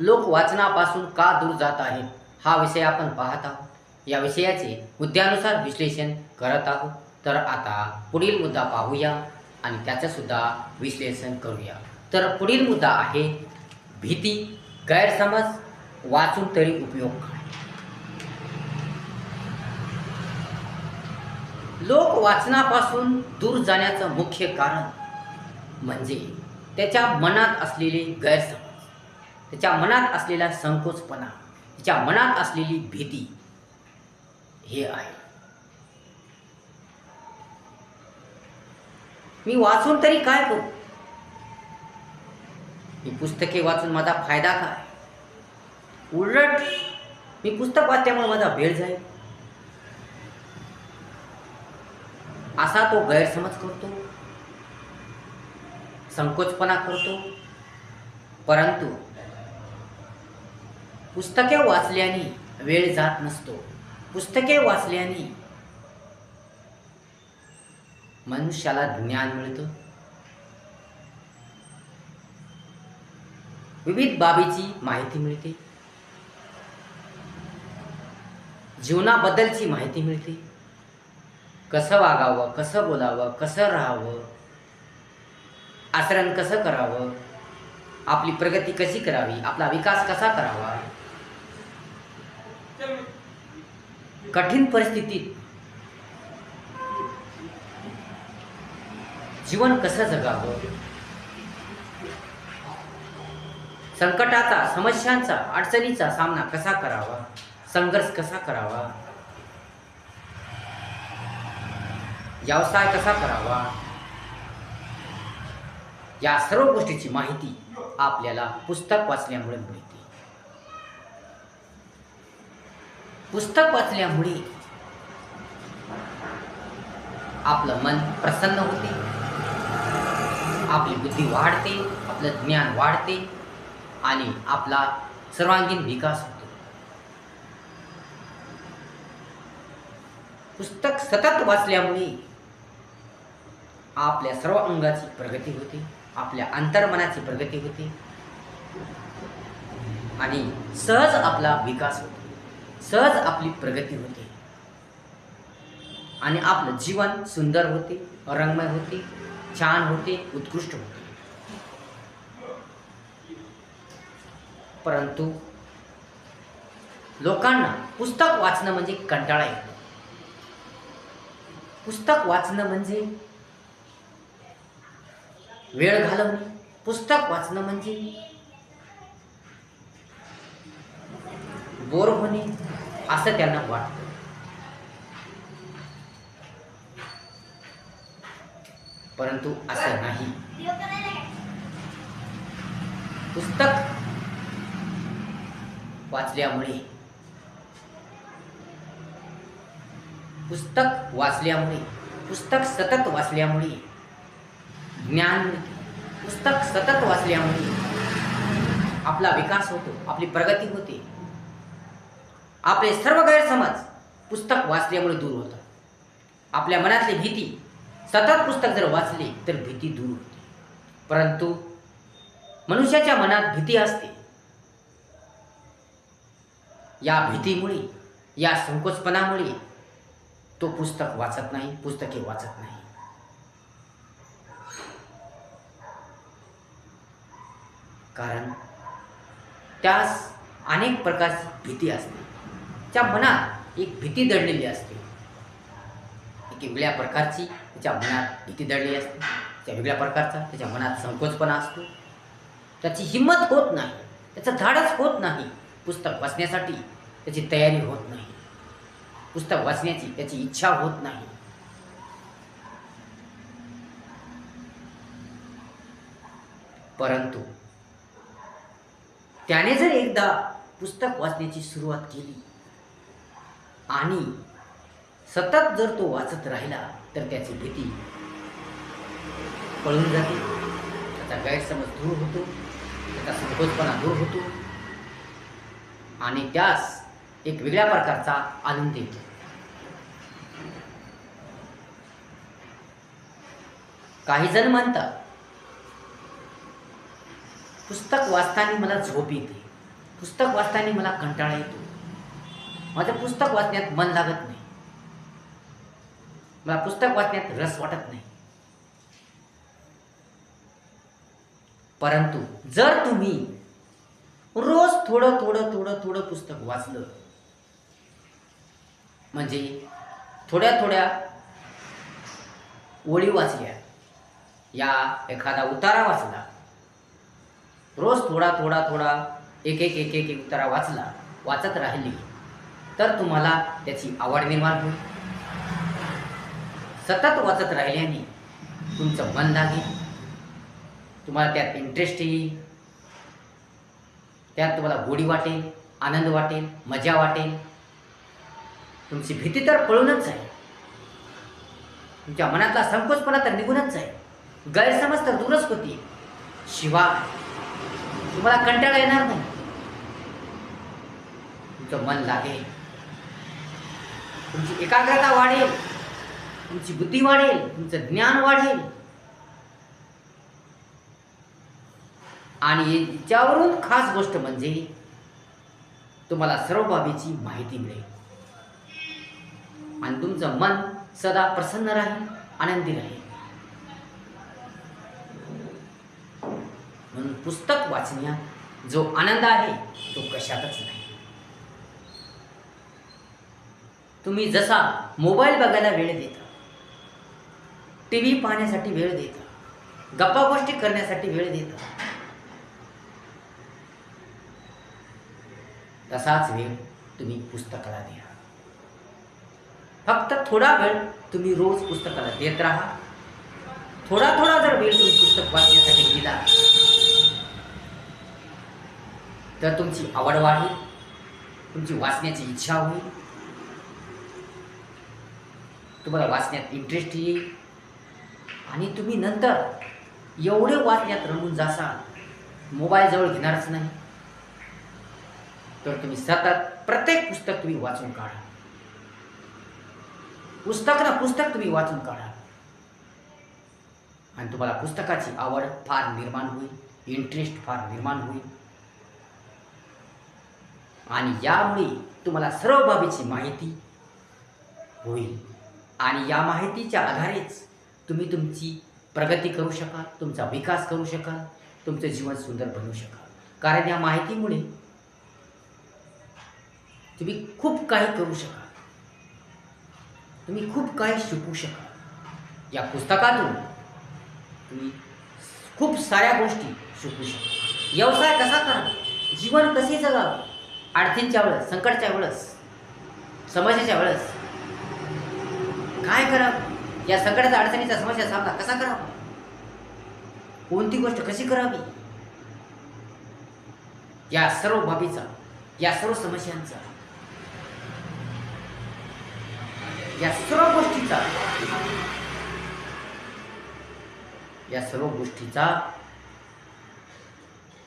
लोक वाचनापासून का दूर जात आहेत हा विषय आपण पाहत आहोत. या विषयाचे मुद्द्यानुसार विश्लेषण करत आहोत. तर आता पुढील मुद्दा पाहूया आणि त्याचंसुद्धा विश्लेषण करूया. तर पुढील मुद्दा आहे भीती गैरसमज वाचून तरी उपयोग काय? लोक वाचनापासून दूर जाण्याचं मुख्य कारण म्हणजे त्याच्या मनात असलेले गैरसमज. त्याच्या मनात असलेला संकोचपणा त्याच्या मनात असलेली भीती हे आहे. मी वाचून तरी काय करू? मी पुस्तके वाचून माझा फायदा काय? उलट मी पुस्तक वाचल्यामुळे माझा वेळ जाईल? असा तो गैरसमज करतो? संकोचपणा करतो? परंतु पुस्तके वाचल्याने वेळ जात नसतो. पुस्तके वाचल्याने मनुष्याला ज्ञान मिळतं. विविध बाबीची माहिती मिळते. जीवनाबद्दलची माहिती मिळते. कसं वागावं कसं बोलावं कसं राहावं आचरण कसं करावं आपली प्रगती कशी करावी आपला विकास कसा करावा कठीण परिस्थितीत जीवन कसं जगावं? संकटाचा समस्यांचा अडचणीचा सामना कसा करावा? संघर्ष कसा करावा? व्यवसाय कसा करावा? या सर्व गोष्टीची माहिती आपल्याला पुस्तक वाचल्यामुळे मिळते. पुस्तक वाचल्यामुळे आपलं मन प्रसन्न होते. आपली बुद्धी वाढते आपलं ज्ञान वाढते आणि आपला सर्वांगीण विकास होतो. पुस्तक सतत वाचल्यामुळे आपल्या सर्व अंगाची प्रगती होते आपल्या अंतर्मनाची प्रगती होते आणि सहज आपला विकास होतो. सहज आपली प्रगती होते. आणि आपलं जीवन सुंदर होते रंगमय होते छान होते उत्कृष्ट होते. परंतु लोकांना पुस्तक वाचणं म्हणजे कंटाळा येतो. पुस्तक वाचणं म्हणजे वेळ घालवणे. पुस्तक वाचणं म्हणजे बोर होणे. असं त्यांना वाटतं. परंतु असं नाही. पुस्तक वाचल्यामुळे पुस्तक वाचल्यामुळे पुस्तक सतत वाचल्यामुळे ज्ञान पुस्तक सतत वाचल्यामुळे आपला विकास होतो आपली प्रगती होते. आपले सर्व गैरसमज पुस्तक वाचल्यामुळे दूर होतात. आपल्या मनातली भीती सतत पुस्तक जर वाचले तर भीती दूर होते. परंतु मनुष्याच्या मनात भीती असते. या भीतीमुळे या संकोचपणामुळे तो पुस्तक वाचत नाही पुस्तके वाचत नाही. कारण त्यास अनेक प्रकारची भीती असते. त्या मनात एक भीती दडलेली असते. एक वेगळ्या प्रकारची त्याच्या मनात भीती दडलेली असते. त्या वेगळ्या प्रकारचा त्याच्या मनात संकोचपणा असतो. त्याची हिंमत होत नाही. त्याचं धाडस होत नाही. पुस्तक वाचण्यासाठी त्याची तयारी होत नाही. पुस्तक वाचण्याची त्याची इच्छा होत नाही. परंतु त्याने जर एकदा पुस्तक वाचण्याची सुरुवात केली आणि सतत जर तो वाचत राहिला तर त्याची भीती पळून जाते. त्याचा गैरसमज दूर होतो त्याचा संकोचपणा दूर होतो आणि त्यास एक वेगळ्या प्रकारचा आनंद येतो. काही जण म्हणतात पुस्तक वाचताना मला झोप येते. पुस्तक वाचताना मला कंटाळा येतो. माझं पुस्तक वाचण्यात मन लागत नाही. मला पुस्तक वाचण्यात रस वाटत नाही. परंतु जर तुम्ही रोज थोडं थोडं थोडं थोडं पुस्तक वाचलं म्हणजे थोड्या थोड्या ओळी वाचल्या या एखादा उतारा वाचला रोज थोडा थोडा थोडा एक एक एक एक एक उतारा वाचला वाचत राहिली तर तुम्हाला त्याची आवड निर्माण होईल. सतत वाचत राहिल्याने तुमचं मन लागेल तुम्हाला त्यात इंटरेस्ट येईल. त्यात तुम्हाला गोडी वाटेल आनंद वाटेल मजा वाटेल. तुमची भीती तर पळूनच जाईल. तुमच्या मनातला संकोचपणा तर निघूनच जाईल. गैरसमज तर दूरच होती शिवाय तुम्हाला कंटाळा येणार नाही. तुमचं मन लागेल तुमची एकाग्रता वाढेल. तुमची बुद्धी वाढेल. तुमचं ज्ञान वाढेल. आणि याच्यावरून खास गोष्ट म्हणजे तुम्हाला सर्व बाबीची माहिती मिळेल. आणि तुमचं मन सदा प्रसन्न राहील आनंदी राहील. म्हणून पुस्तक वाचण्यात जो आनंद आहे तो कशातच नाही. तुम्ही जसा मोबाईल बघायला वेळ देता टी व्ही पाहण्यासाठी वेळ देता गप्पा गोष्टी करण्यासाठी वेळ देता तसाच वेळ तुम्ही पुस्तकाला द्या. फक्त थोडा वेळ तुम्ही रोज पुस्तकाला देत राहा. थोडा थोडा जर वेळ तुम्ही पुस्तक वाचण्यासाठी दिला तर तुमची आवड वाढेल तुमची वाचण्याची इच्छा होईल. तुम्हाला वाचण्यात इंटरेस्ट येईल. आणि तुम्ही नंतर एवढे वाचण्यात रमून जासाल मोबाईल जवळ घेणारच नाही. तर तुम्ही सतत प्रत्येक पुस्तक तुम्ही वाचून काढा. पुस्तक ना पुस्तक तुम्ही वाचून काढा. आणि तुम्हाला पुस्तकाची आवड फार निर्माण होईल इंटरेस्ट फार निर्माण होईल. आणि यामुळे तुम्हाला सर्व बाबीची माहिती होईल. आणि या माहितीच्या आधारेच तुम्ही तुमची प्रगती करू शकाल तुमचा विकास करू शकाल तुमचं जीवन सुंदर बनवू शकाल. कारण या माहितीमुळे तुम्ही खूप काही करू शकाल. तुम्ही खूप काही शिकू शकाल. या पुस्तकातून तुम्ही खूप साऱ्या गोष्टी शिकू शकाल. व्यवसाय कसा करावा? जीवन कसे जगावं? अडचणीच्या वेळेस संकटच्या वेळेस समस्येच्या वेळेस काय करावं? या सगळ्याच अडचणीचा समस्या सामना कसा करावा? कोणती गोष्ट कशी करावी? या सर्व बाबीचा या सर्व समस्यांचा या सर्व गोष्टीचा या सर्व गोष्टीचा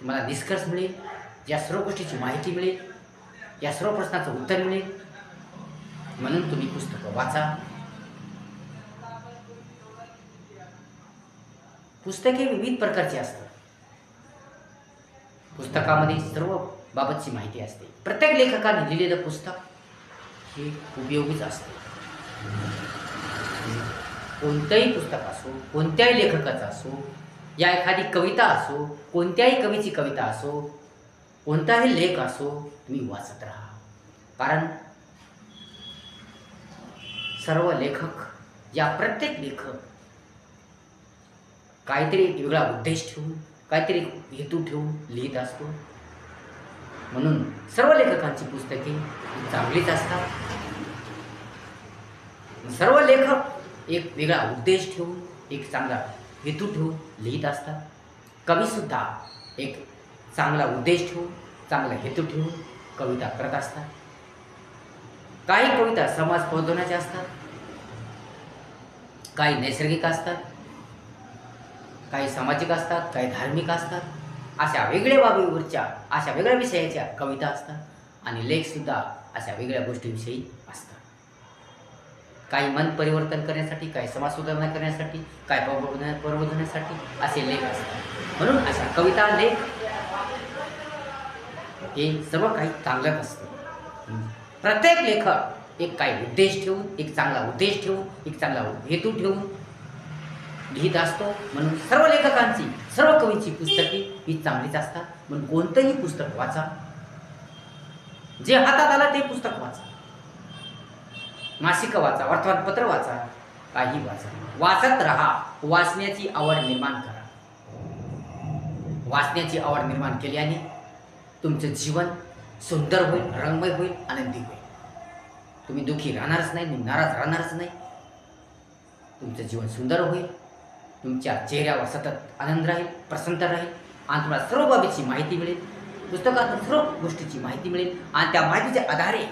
तुम्हाला निष्कर्ष मिळेल या सर्व गोष्टीची माहिती मिळेल या सर्व प्रश्नाचं उत्तर मिळेल. म्हणून तुम्ही पुस्तकं वाचा. पुस्तके विविध प्रकारची असतात. पुस्तकामध्ये सर्व बाबतची माहिती असते. प्रत्येक लेखकाने लिहिलेलं पुस्तक हे उपयोगीच असते. कोणतंही पुस्तक असो कोणत्याही लेखकाचं असो या एखादी कविता असो कोणत्याही कवीची कविता असो कोणताही लेख असो तुम्ही वाचत राहा. कारण सर्व लेखक या प्रत्येक लेखक काहीतरी एक वेगळा उद्देश ठेवून काहीतरी हेतू ठेवून लिहित असतो. म्हणून सर्व लेखकांची पुस्तके चांगलीच असतात. सर्व लेखक एक वेगळा उद्देश ठेवून एक चांगला हेतू ठेवून लिहित असतात. कवीसुद्धा एक चांगला उद्देश ठेवून चांगला हेतू ठेवून कविता करत असतात. काही कविता समाज पोहोचवण्याच्या असतात. काही नैसर्गिक असतात. काही सामाजिक असतात काही धार्मिक असतात अशा वेगळ्या बाबीवरच्या अशा वेगळ्या विषयाच्या कविता असतात आणि लेखसुद्धा अशा वेगळ्या गोष्टीविषयी असतात. काही मन परिवर्तन करण्यासाठी काही समाज सुधारणा करण्यासाठी काही प्रबोधण्यासाठी असे लेख असतात. म्हणून अशा कविता लेख हे सर्व काही चांगलंच असतं. प्रत्येक लेखक एक काही उद्देश ठेवून एक चांगला उद्देश ठेवून एक चांगला हेतू ठेवून लिहित असतो. म्हणून सर्व लेखकांची सर्व कवींची पुस्तके ही चांगलीच असतात. म्हणून कोणतंही पुस्तक वाचा. जे हातात आलं ते पुस्तक वाचा. मासिकं वाचा वर्तमानपत्र वाचा काही वाचा. वाचत राहा. वाचण्याची आवड निर्माण करा. वाचण्याची आवड निर्माण केल्याने तुमचं जीवन सुंदर होईल रंगमय होईल आनंदी होईल. तुम्ही दुःखी राहणारच नाही तुम्ही नाराज राहणारच नाही. तुमचं जीवन सुंदर होईल. तुमच्या चेहऱ्यावर सतत आनंद राहील प्रसन्नता राहील आणि तुम्हाला सर्व बाबीची माहिती मिळेल. पुस्तकातून सर्व गोष्टीची माहिती मिळेल आणि त्या माहितीच्या आधारे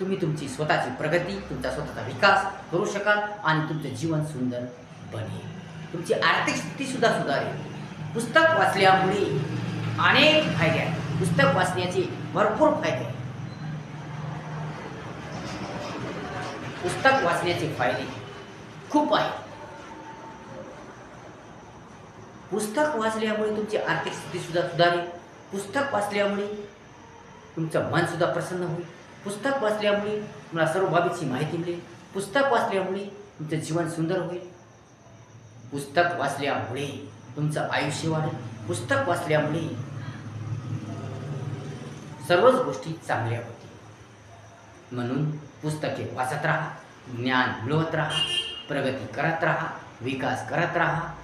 तुम्ही तुमची स्वतःची प्रगती तुमचा स्वतःचा विकास करू शकाल आणि तुमचं जीवन सुंदर बनेल. तुमची आर्थिक स्थितीसुद्धा सुधारेल. पुस्तक वाचल्यामुळे अनेक फायदे आहेत. पुस्तक वाचण्याचे भरपूर फायदे आहेत. पुस्तक वाचण्याचे फायदे खूप आहेत. पुस्तक वाचल्यामुळे तुमची आर्थिक स्थितीसुद्धा सुधारेल. पुस्तक वाचल्यामुळे तुमचं मनसुद्धा प्रसन्न होईल. पुस्तक वाचल्यामुळे तुम्हाला सर्व बाबीची माहिती मिळेल. पुस्तक वाचल्यामुळे तुमचं जीवन सुंदर होईल. पुस्तक वाचल्यामुळे तुमचं आयुष्य वाढेल. पुस्तक वाचल्यामुळे सर्वच गोष्टी चांगल्या होतील. म्हणून पुस्तके वाचत राहा ज्ञान मिळवत राहा प्रगती करत राहा विकास करत राहा.